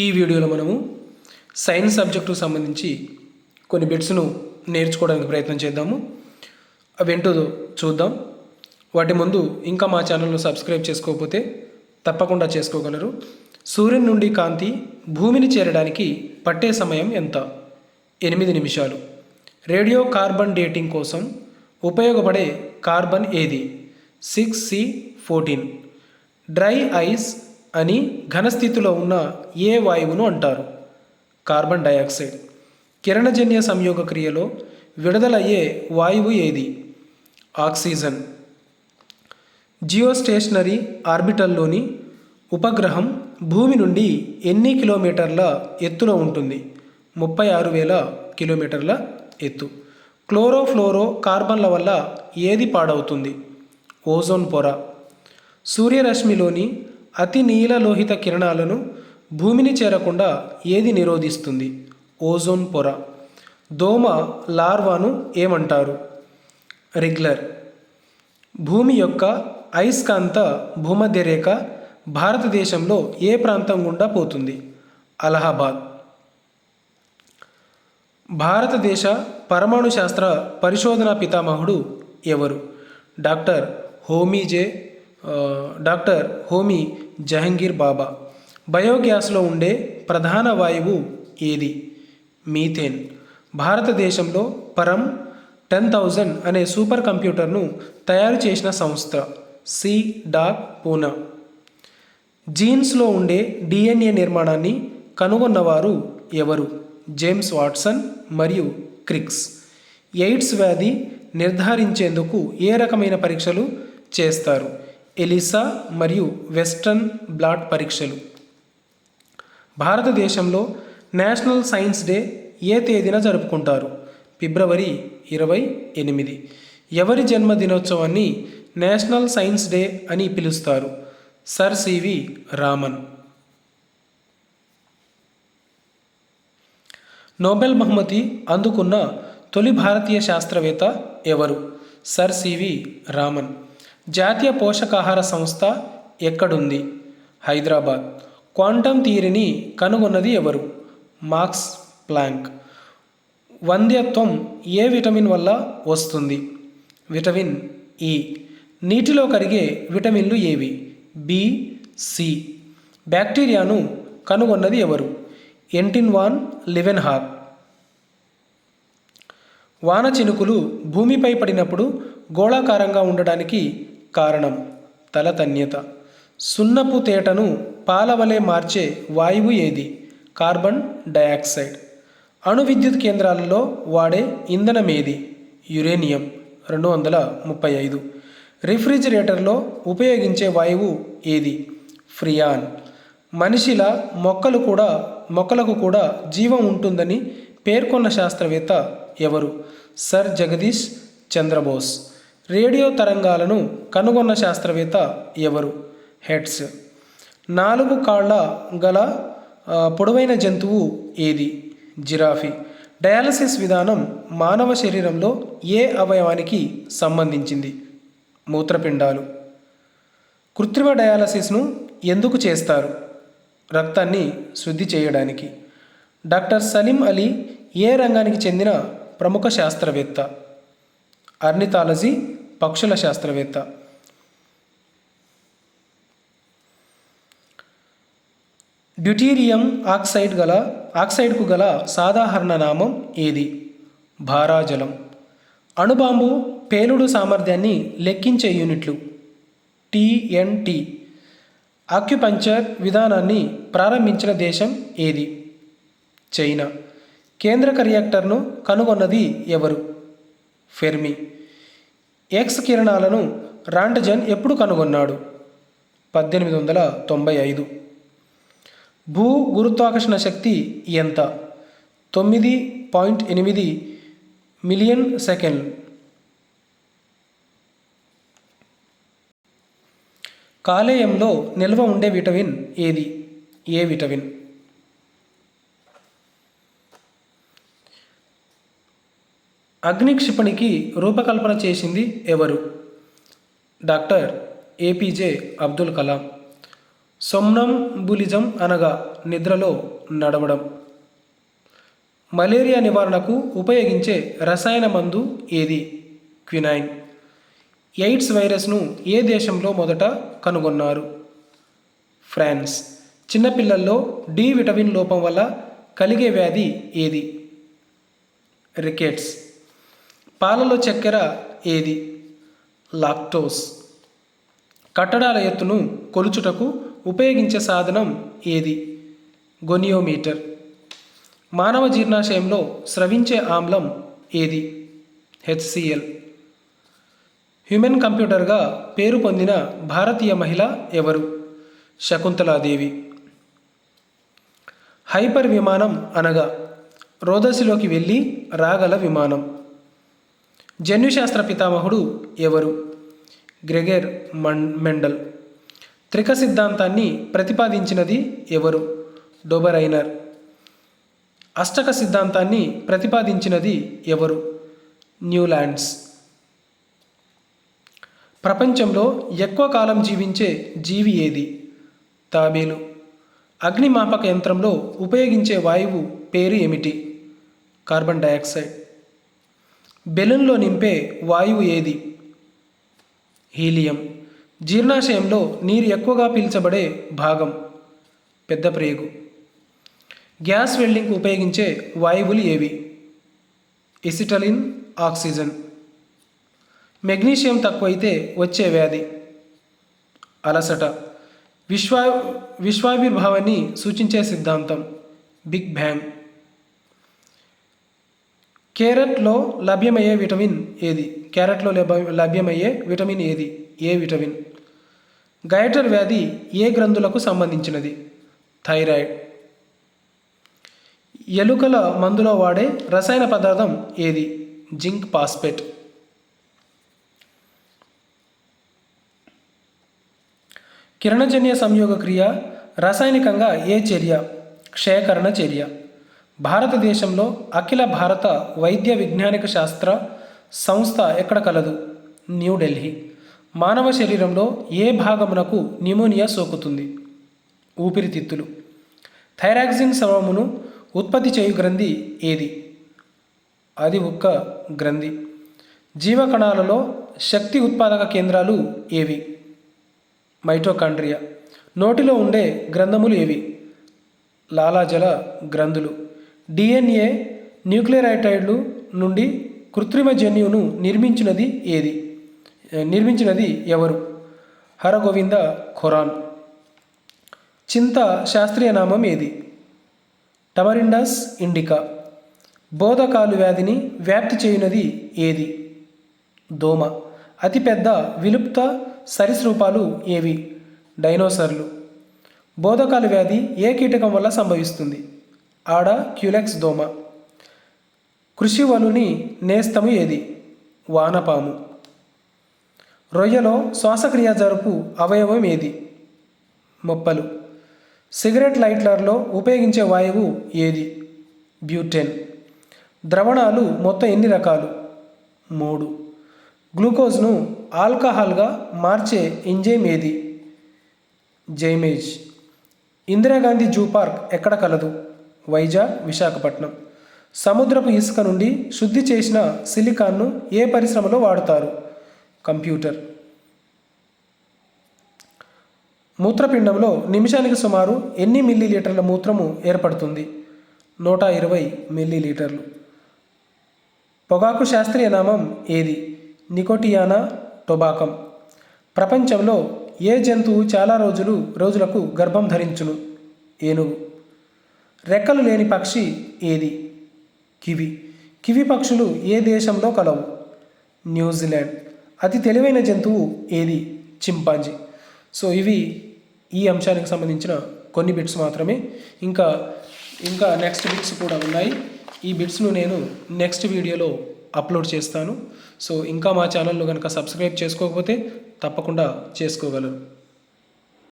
ఈ వీడియోలో మనము సైన్స్ సబ్జెక్టుకు సంబంధించి కొన్ని బిట్స్ను నేర్చుకోవడానికి ప్రయత్నం చేద్దాము. అవి ఏంటో చూద్దాం. వాటి ముందు ఇంకా మా ఛానల్ను సబ్స్క్రైబ్ చేసుకోకపోతే తప్పకుండా చేసుకోగలరు. సూర్యుని నుండి కాంతి భూమిని చేరడానికి పట్టే సమయం ఎంత? ఎనిమిది నిమిషాలు. రేడియో కార్బన్ డేటింగ్ కోసం ఉపయోగపడే కార్బన్ ఏది? Six C fourteen. Dry ice అని ఘనస్థితిలో ఉన్న ఏ వాయువును అంటారు? Carbon dioxide. కిరణజన్య సంయోగ క్రియలో విడుదలయ్యే వాయువు ఏది? ఆక్సిజన్. జియోస్టేషనరీ ఆర్బిటల్లోని ఉపగ్రహం భూమి నుండి ఎన్ని కిలోమీటర్ల ఎత్తులో ఉంటుంది? ముప్పై ఆరు వేల కిలోమీటర్ల ఎత్తు. క్లోరోఫ్లోరో కార్బన్ల వల్ల ఏది పాడవుతుంది? ఓజోన్ పొర. సూర్యరశ్మిలోని అతి నీలలోహిత కిరణాలను భూమిని చేరకుండా ఏది నిరోధిస్తుంది? ఓజోన్ పొర. దోమ లార్వాను ఏమంటారు? రెగ్యులర్ భూమి యొక్క అయస్కాంత భూమధ్య రేఖ భారతదేశంలో ఏ ప్రాంతం గుండా పోతుంది? అలహాబాద్. భారతదేశ పరమాణు శాస్త్ర పరిశోధన పితామహుడు ఎవరు? Doctor Homi J doctor Homi Jehangir Bhabha. బయోగ్యాస్లో ఉండే ప్రధాన వాయువు ఏది? మీథేన్. భారతదేశంలో పరం టెన్ థౌజండ్ అనే సూపర్ కంప్యూటర్ను తయారు చేసిన సంస్థ సి. డాక్ పూనా. జీన్స్లో ఉండే డిఎన్ఏ నిర్మాణాన్ని కనుగొన్నవారు ఎవరు? జేమ్స్ వాట్సన్ మరియు క్రిక్స్. ఎయిడ్స్ వ్యాధి నిర్ధారించేందుకు ఏ రకమైన పరీక్షలు చేస్తారు? ఎలిసా మరియు వెస్ట్రన్ బ్లాట్ పరీక్షలు. భారతదేశంలో నేషనల్ సైన్స్ డే ఏ తేదీన జరుపుకుంటారు? ఫిబ్రవరి ఇరవై ఎనిమిది. ఎవరి జన్మదినోత్సవాన్ని నేషనల్ సైన్స్ డే అని పిలుస్తారు? Sir CV Raman. నోబెల్ బహుమతి అందుకున్న తొలి భారతీయ శాస్త్రవేత్త ఎవరు? Sir CV Raman. జాతీయ పోషకాహార సంస్థ ఎక్కడుంది? హైదరాబాద్. క్వాంటమ్ థియరీని కనుగొన్నది ఎవరు? Max Planck. వంద్యత్వం ఏ విటమిన్ వల్ల వస్తుంది? Vitamin E. నీటిలో కరిగే విటమిన్లు ఏవి? B C. బ్యాక్టీరియాను కనుగొన్నది ఎవరు? ఎంటిన్ వాన్ లివెన్ హాక్ వాన చినుకులు భూమిపై పడినప్పుడు గోళాకారంగా ఉండడానికి కారణం తలతన్యత. సున్నపు తేటను పాలవలే మార్చే వాయువు ఏది? Carbon dioxide. అణు విద్యుత్ కేంద్రాలలో వాడే ఇంధనం ఏది? యురేనియం రెండు వందల ముప్పై ఐదు. రిఫ్రిజిరేటర్లో ఉపయోగించే వాయువు ఏది? ఫ్రియాన్. మనిషిల మొక్కలు కూడా మొక్కలకు కూడా జీవం ఉంటుందని పేర్కొన్న శాస్త్రవేత్త ఎవరు? సర్ జగదీష్ చంద్రబోస్. రేడియో తరంగాలను కనుగొన్న శాస్త్రవేత్త ఎవరు? హెడ్స్. నాలుగు కాళ్ళ గల పొడవైన జంతువు ఏది? జిరాఫీ. డయాలసిస్ విధానం మానవ శరీరంలో ఏ అవయవానికి సంబంధించింది? మూత్రపిండాలు. కృత్రిమ డయాలసిస్ను ఎందుకు చేస్తారు? రక్తాన్ని శుద్ధి చేయడానికి. డాక్టర్ సలీం అలీ ఏ రంగానికి చెందిన ప్రముఖ శాస్త్రవేత్త? అర్నిథాలజీ పక్షుల శాస్త్రవేత్త. డ్యూటీరియం ఆక్సైడ్ గల ఆక్సైడ్కు గల సాధారణ నామం ఏది? భారాజలం. అణుబాంబు పేలుడు సామర్థ్యాన్ని లెక్కించే యూనిట్లు. టిఎన్టి ఆక్యుపంచర్ విధానాన్ని ప్రారంభించిన దేశం ఏది? చైనా. కేంద్రక రియాక్టర్ను కనుగొన్నది ఎవరు? ఫెర్మి. ఎక్స్ కిరణాలను రాంటజన్ ఎప్పుడు కనుగొన్నాడు? పద్దెనిమిది వందల తొంభై ఐదు. భూ గురుత్వాకర్షణ శక్తి ఎంత? తొమ్మిది పాయింట్ ఎనిమిది మిలియన్ సెకండ్. కాలేయంలో నిల్వ ఉండే విటమిన్ ఏది? A vitamin? అగ్ని క్షిపణికి రూపకల్పన చేసింది ఎవరు? Doctor APJ Abdul Kalam. Somnambulism అనగా నిద్రలో నడవడం. మలేరియా నివారణకు ఉపయోగించే రసాయన మందు ఏది? క్వినైన్. ఎయిడ్స్ వైరస్ను ఏ దేశంలో మొదట కనుగొన్నారు? ఫ్రాన్స్. చిన్నపిల్లల్లో డి విటమిన్ లోపం వల్ల కలిగే వ్యాధి ఏది? రికెట్స్. పాలలో చక్కెర ఏది? లాక్టోస్. కట్టడాల ఎత్తును కొలుచుటకు ఉపయోగించే సాధనం ఏది? గొనియోమీటర్. మానవ జీర్ణాశయంలో స్రవించే ఆమ్లం ఏది? హెచ్సిఎల్. హ్యూమన్ కంప్యూటర్గా పేరు పొందిన భారతీయ మహిళ ఎవరు? శకుంతలాదేవి. హైపర్ విమానం అనగా రోదసిలోకి వెళ్ళి రాగల విమానం. జన్యుశాస్త్ర పితామహుడు ఎవరు? Gregor Mann Mendel. త్రిక సిద్ధాంతాన్ని ప్రతిపాదించినది ఎవరు? డోబరైనర్. అష్టక సిద్ధాంతాన్ని ప్రతిపాదించినది ఎవరు? న్యూలాండ్స్. ప్రపంచంలో ఎక్కువ కాలం జీవించే జీవి ఏది? తాబేలు. అగ్నిమాపక యంత్రంలో ఉపయోగించే వాయువు పేరు ఏమిటి? Carbon dioxide. బెలూన్లో నింపే వాయువు ఏది? హీలియం. జీర్ణాశయంలో నీరు ఎక్కువగా పీల్చబడే భాగం. పెద్ద ప్రేగు. గ్యాస్ వెల్డింగ్ ఉపయోగించే వాయువులు ఏవి? Acetylene oxygen. మెగ్నీషియం తక్కువైతే వచ్చే వ్యాధి. అలసట. విశ్వా విశ్వావిర్భావాన్ని సూచించే సిద్ధాంతం. Big bang. క్యారెట్లో లభ్యమయ్యే విటమిన్ ఏది? క్యారెట్లో లభ్య లభ్యమయ్యే విటమిన్ ఏది? A vitamin? గైటర్ వ్యాధి ఏ గ్రంథులకు సంబంధించినది? థైరాయిడ్. ఎలుకల మందులో వాడే రసాయన పదార్థం ఏది? జింక్ పాస్పేట్ కిరణజన్య సంయోగ క్రియ రాసాయనికంగా ఏ చర్య? క్షయకరణ చర్య. భారతదేశంలో అఖిల భారత వైద్య విజ్ఞానిక శాస్త్ర సంస్థ ఎక్కడ కలదు? న్యూఢిల్లీ మానవ శరీరంలో ఏ భాగమునకు న్యూమోనియా సోకుతుంది? ఊపిరితిత్తులు. థైరాక్సిన్ స్రవమును ఉత్పత్తి చేయు గ్రంథి ఏది? అది ఒక్క గ్రంథి. జీవకణాలలో శక్తి ఉత్పాదక కేంద్రాలు ఏవి? మైటోకాండ్రియా. నోటిలో ఉండే గ్రంథములు ఏవి? లాలాజల గ్రంథులు. డిఎన్ఏ న్యూక్లియరైటైడ్లు నుండి కృత్రిమ జన్యువును నిర్మించినది ఏది? నిర్మించినది ఎవరు? హరగోవింద ఖొరాన్. చింత శాస్త్రీయ నామం ఏది? Tamarindus indica. బోధకాలు వ్యాధిని వ్యాప్తి చేయునది ఏది? దోమ. అతిపెద్ద విలుప్త సరీసృపాలు ఏవి? డైనోసర్లు. బోధకాలు వ్యాధి ఏ కీటకం వల్ల సంభవిస్తుంది? ఆడ క్యూలెక్స్ దోమ. కృషి వలుని నేస్తము ఏది? వానపాము. రొయ్యలో శ్వాసక్రియ జరుపు అవయవం ఏది? మొప్పలు. సిగరెట్ లైట్లర్లో ఉపయోగించే వాయువు ఏది? బ్యూటెన్. ద్రవణాలు మొత్తం ఎన్ని రకాలు? మూడు. గ్లూకోజ్ను ఆల్కహాల్గా మార్చే ఎంజైమ్ ఏది? జైమేజ్. ఇందిరాగాంధీ జూ పార్క్ ఎక్కడ కలదు? వైజాగ్ విశాఖపట్నం. సముద్రపు ఇసుక నుండి శుద్ధి చేసిన సిలికాన్ను ఏ పరిశ్రమలో వాడుతారు? కంప్యూటర్. మూత్రపిండంలో నిమిషానికి సుమారు ఎన్ని మిల్లీలీటర్ల మూత్రము ఏర్పడుతుంది? నూట ఇరవై మిల్లీలీటర్లు. పొగాకు శాస్త్రీయ నామం ఏది? Nicotiana tabacum. ప్రపంచంలో ఏ జంతువు చాలా రోజులు రోజులకు గర్భం ధరించును? ఏనుగు. రెక్కలు లేని పక్షి ఏది? కివి. కివి పక్షులు ఏ దేశంలో కలవు? న్యూజిలాండ్. అతి తెలివైన జంతువు ఏది? చింపాంజీ. సో ఇవి ఈ అంశానికి సంబంధించిన కొన్ని బిట్స్ మాత్రమే. ఇంకా ఇంకా నెక్స్ట్ బిట్స్ కూడా ఉన్నాయి. ఈ బిట్స్ను నేను నెక్స్ట్ వీడియోలో అప్లోడ్ చేస్తాను. సో ఇంకా మా ఛానల్ను కనుక సబ్స్క్రైబ్ చేసుకోకపోతే తప్పకుండా చేసుకోగలరు